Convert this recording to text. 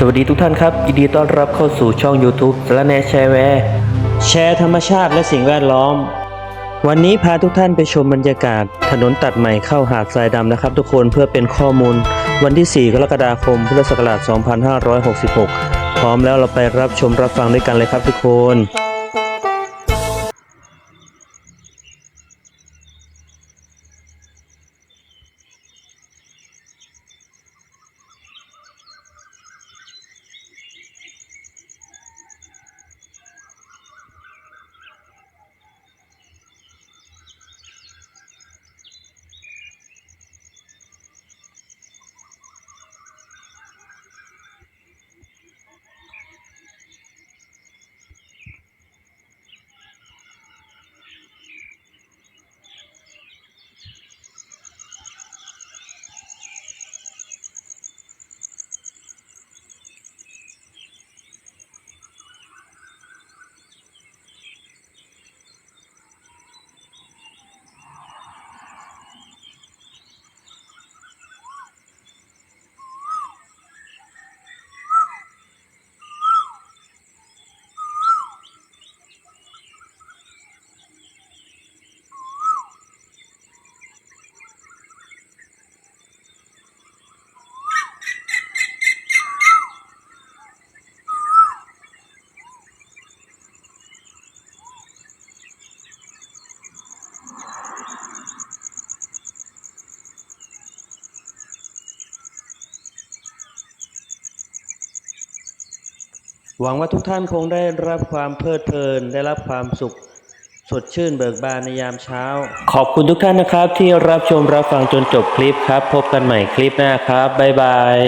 สวัสดีทุกท่านครับ ยินดีต้อนรับเข้าสู่ช่อง YouTube สารแนแชร์แวร์แชร์ธรรมชาติและสิ่งแวดล้อม วันนี้พาทุกท่านไปชมบรรยากาศ ถนนตัดใหม่เข้าหาดทรายดำนะครับ ทุกคนเพื่อเป็นข้อมูล วันที่ 4 กรกฎาคมพุทธศักราช 2566 พร้อมแล้วเราไปรับชมรับฟังด้วยกันเลยครับทุกคน หวังว่าทุกท่านคงได้รับความเพลิดเพลิน ได้รับความสุข สดชื่นเบิกบานในยามเช้า ขอบคุณทุกท่านนะครับ ที่รับชมรับฟังจนจบคลิปครับ พบกันใหม่คลิปหน้าครับ บ๊ายบาย